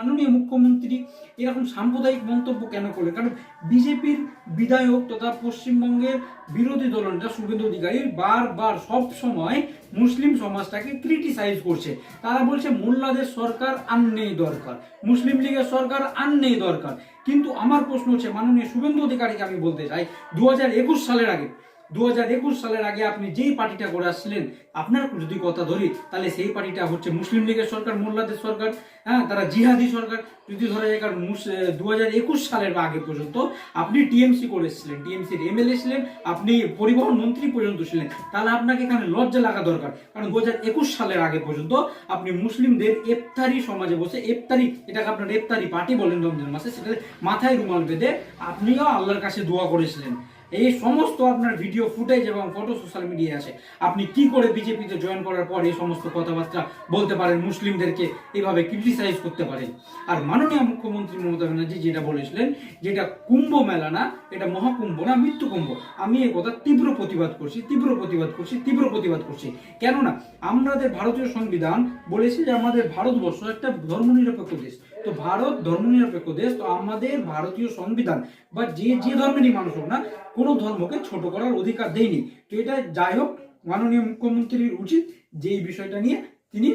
মাননীয় মুখ্যমন্ত্রী এরকম সাম্প্রদায়িক মন্তব্য কেন করলেন? কারণ বিজেপির বিধায়ক তথা পশ্চিমবঙ্গের বিরোধী দলনেতা শুভেন্দু অধিকারী বারবার সব সময় মুসলিম সমাজটাকে ক্রিটিসাইজ করছে। তারা বলছে, মোল্লাদের সরকার আর নেই দরকার। মুসলিম লীগের সরকার আর নেই দরকার। কিন্তু আমার প্রশ্ন হচ্ছে, মাননীয় শুভেন্দু অধিকারীকে আমি বলতে চাই দু হাজার একুশ সালের আগে দু হাজার একুশ সালের আগে আপনি যেই পার্টিটা করে আসছিলেন, আপনার যদি কথা ধরি, তাহলে সেই পার্টিটা হচ্ছে মুসলিম লীগের সরকার, মোল্লাদের সরকার হ্যাঁ তারা জিহাদি সরকার। যদি ধরা যায় কারণ দু হাজার একুশ সালের আগে পর্যন্ত আপনি টিএমসি করে এসেছিলেন, টিএমসির এমএলএ ছিলেন, আপনি পরিবহন মন্ত্রী পর্যন্ত ছিলেন। তাহলে আপনাকে এখানে লজ্জা লাগা দরকার, কারণ দু সালের আগে পর্যন্ত আপনি মুসলিমদের ইফতারি সমাজে বসে ইফতারি এটাকে আপনার ইফতারি পার্টি বলেন রমজান মাসে সেটা মাথায় রুমাল বেঁধে আপনিও আল্লাহর কাছে দোয়া করেছিলেন। এই সমস্ত আপনার ভিডিও ফুটেজ এবং ফটো সোশ্যাল মিডিয়ায় আছে। আপনি কি করে বিজেপিতে জয়েন করার পর এই সমস্ত কথাবার্তা বলতে পারেন মুসলিমদেরকে? এইভাবে ক্রিটিসাইজ করতে পারেন। আর মাননীয় মুখ্যমন্ত্রী মমতা ব্যানার্জি যেটা বলেছিলেন, যেটা কুম্ভ মেলা না, এটা মহাকুম্ভ না, মৃত্যু কুম্ভ। আমি এই কথা তীব্র প্রতিবাদ করছি, তীব্র প্রতিবাদ করছি, তীব্র প্রতিবাদ করছি। কেননা, আমাদের ভারতীয় সংবিধান বলেছে যে আমাদের ভারতবর্ষ একটা ধর্মনিরপেক্ষ দেশ। তো ভারত ধর্মনিরপেক্ষ দেশ, তো আমাদের ভারতীয় সংবিধান বা যে যে ধর্মেরই মানুষ হোক না কোনো ধর্মকে ছোট করার অধিকার দেয়নি। তো এটা যাই হোক, মাননীয় মুখ্যমন্ত্রীর উচিত যে বিষয়টা নিয়ে তিনি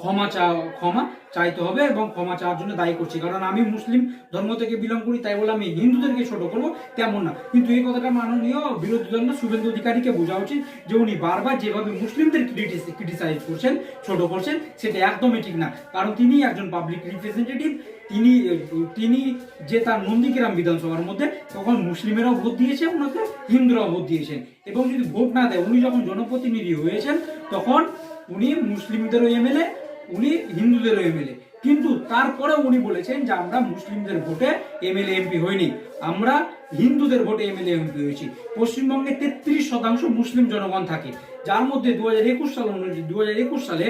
ক্ষমা চা, ক্ষমা চাইতে হবে এবং ক্ষমা চাওয়ার জন্য দায়ী করছি। কারণ আমি মুসলিম, ধর্ম থেকে বিলং করি, তাই বলে আমি হিন্দুদেরকে ছোট করব, তেমন না। কিন্তু এই কথাটা মাননীয় বিরোধী দল শুভেন্দু অধিকারীকে বোঝা উচিত যে উনি বারবার যেভাবে মুসলিমদের ক্রিটিসাইজ করছেন, ছোট করছেন, সেটা একদমই ঠিক না। কারণ তিনি একজন পাবলিক রিপ্রেজেন্টেটিভ তিনি তিনি যে তার নন্দীগ্রাম বিধানসভার মধ্যে, তখন মুসলিমেরাও ভোট দিয়েছে ওনাকে হিন্দুরাও ভোট দিয়েছেন এবং যদি ভোট না দেয়, উনি যখন জনপ্রতিনিধি হয়েছেন, তখন উনি মুসলিমদেরও এমএলএ, উনি হিন্দুদেরও এমএলএ। কিন্তু তারপরে উনি বলেছেন যে আমরা মুসলিমদের ভোটে এমএলএ এমপি হইনি। আমরা হিন্দুদের ভোটে এমএলএ এমপি হয়েছি। পশ্চিমবঙ্গে তেত্রিশ শতাংশ মুসলিম জনগণ থাকে। যার মধ্যে দু হাজার একুশ সাল অনুযায়ী দু হাজার একুশ সালে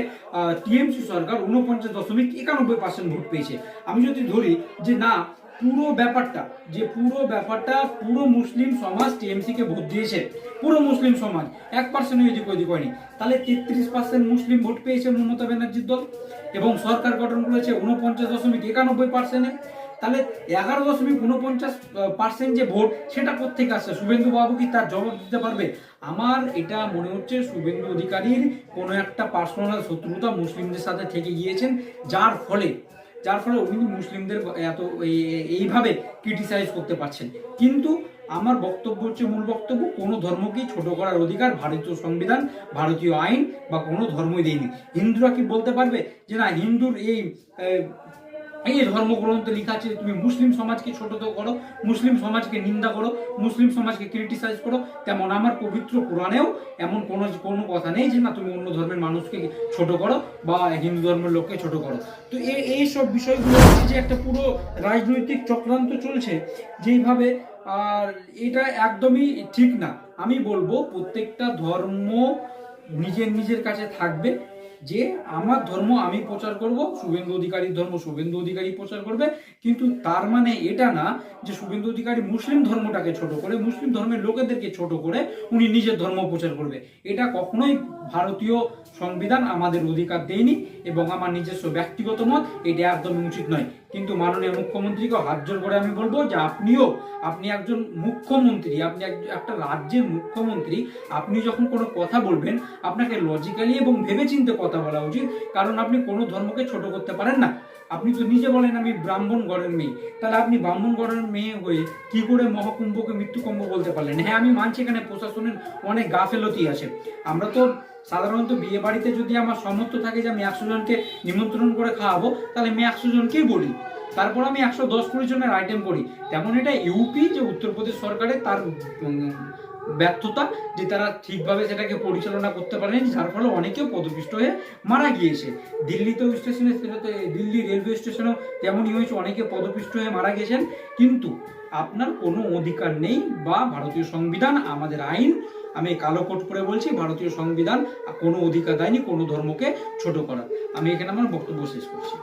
টিএমসি সরকার উনপঞ্চাশ দশমিক একানব্বই পার্সেন্ট ভোট পেয়েছে। আমি যদি ধরি যে না পুরো ব্যাপারটা, যে পুরো ব্যাপারটা পুরো মুসলিম সমাজ টিএমসি কে ভোট দিয়েছে, পুরো মুসলিম সমাজ, এক পার্সেন্ট এদিক ওদিক হয়নি তাহলে তেত্রিশ পার্সেন্ট মুসলিম ভোট পেয়েছে মমতা ব্যানার্জির দল এবং সরকার গঠন করেছে উনপঞ্চাশ দশমিক একানব্বই পার্সেন্টে তাহলে এগারো দশমিক উনপঞ্চাশ পার্সেন্ট যে ভোট, সেটা কোথেকে আসছে? শুভেন্দু বাবু কি তার জবাব দিতে পারবে? আমার এটা মনে হচ্ছে শুভেন্দু অধিকারীর কোনো একটা পার্সোনাল শত্রুতা মুসলিমদের সাথে থেকে গিয়েছেন, যার ফলে যার ফলে উনি মুসলিমদের এত এই- এইভাবে ক্রিটিসাইজ করতে পারছেন। কিন্তু আমার বক্তব্য হচ্ছে মূল বক্তব্য, কোনো ধর্মকেই ছোট করার অধিকার ভারতীয় সংবিধান, ভারতীয় আইন বা কোনো ধর্মই দেয়নি। হিন্দুরা কি বলতে পারবে যে না, হিন্দুর এই এই ধর্মগ্রন্থে লেখা আছে তুমি মুসলিম সমাজকে ছোট তো করো, মুসলিম সমাজকে নিন্দা করো, মুসলিম সমাজকে ক্রিটিসাইজ করো, তেমন আমার পবিত্র কোরআনেও এমন কোনো কোনো কথা নেই যে না তুমি অন্য ধর্মের মানুষকে ছোট করো বা হিন্দু ধর্মের লোককে ছোট করো। তো এই এই সব বিষয়গুলো যে একটা পুরো রাজনৈতিক চক্রান্ত চলছে যেইভাবে আর এটা একদমই ঠিক না। আমি বলব প্রত্যেকটা ধর্ম নিজের নিজের কাছে থাকবে। যে আমার ধর্ম আমি প্রচার করব, শুভেন্দু অধিকারীর ধর্ম শুভেন্দু অধিকারী প্রচার করবে, কিন্তু তার মানে এটা না যে শুভেন্দু অধিকারী মুসলিম ধর্মটাকে ছোট করে, মুসলিম ধর্মের লোকেদেরকে ছোট করে উনি নিজের ধর্ম প্রচার করবে। এটা কখনোই ভারতীয় সংবিধান আমাদের অধিকার দেয়নি এবং আমার নিজস্ব ব্যক্তিগত মত এটা একদমই উচিত নয়। কিন্তু মাননীয় মুখ্যমন্ত্রীকে হাত জোর করে আমি বলব যে আপনিও, আপনি একজন মুখ্যমন্ত্রী, আপনি এক- একটা রাজ্যের মুখ্যমন্ত্রী, আপনি যখন কোনো কথা বলবেন, আপনাকে লজিক্যালি এবং ভেবেচিন্তে কথা বলা উচিত, কারণ আপনি কোনো ধর্মকে ছোট করতে পারেন না। আপনি তো নিজে বলেন আমি ব্রাহ্মণ গড়ের মেয়ে। তাহলে আপনি ব্রাহ্মণ গড়ের মেয়ে হয়ে কি করে মহাকুম্ভকে মৃত্যুকুম্ভ বলতে পারলেন? হ্যাঁ আমি মানছি এখানে প্রশাসনের অনেক গাফেলতি আছে। আমরা তো সাধারণত বিয়ে বাড়িতে যদি আমার সমর্থ থাকে যে আমি একশো জনকে নিমন্ত্রণ করে খাওয়াবো, তাহলে আমি একশো জনকেই বলি। তারপর আমি একশো দশ কুড়ি জনের আইটেম করি। তেমন এটা ইউপি যে উত্তরপ্রদেশ সরকারের তার ব্যর্থতা যে তারা ঠিকভাবে সেটাকে পরিচালনা করতে পারেনি, যার ফলে অনেকেও পদপিষ্ট হয়ে মারা গিয়েছে। দিল্লিতেও স্টেশনে সেটাতে দিল্লি রেলওয়ে স্টেশনেও তেমনই হয়েছে, অনেকে পদপিষ্ট হয়ে মারা গেছেন কিন্তু আপনার কোনো অধিকার নেই বা ভারতীয় সংবিধান, আমাদের আইন, আমি কালো কোট করে বলছি, ভারতীয় সংবিধান কোনো অধিকার দেয়নি কোনো ধর্মকে ছোট করার। আমি এখানে আমার বক্তব্য শেষ করছি।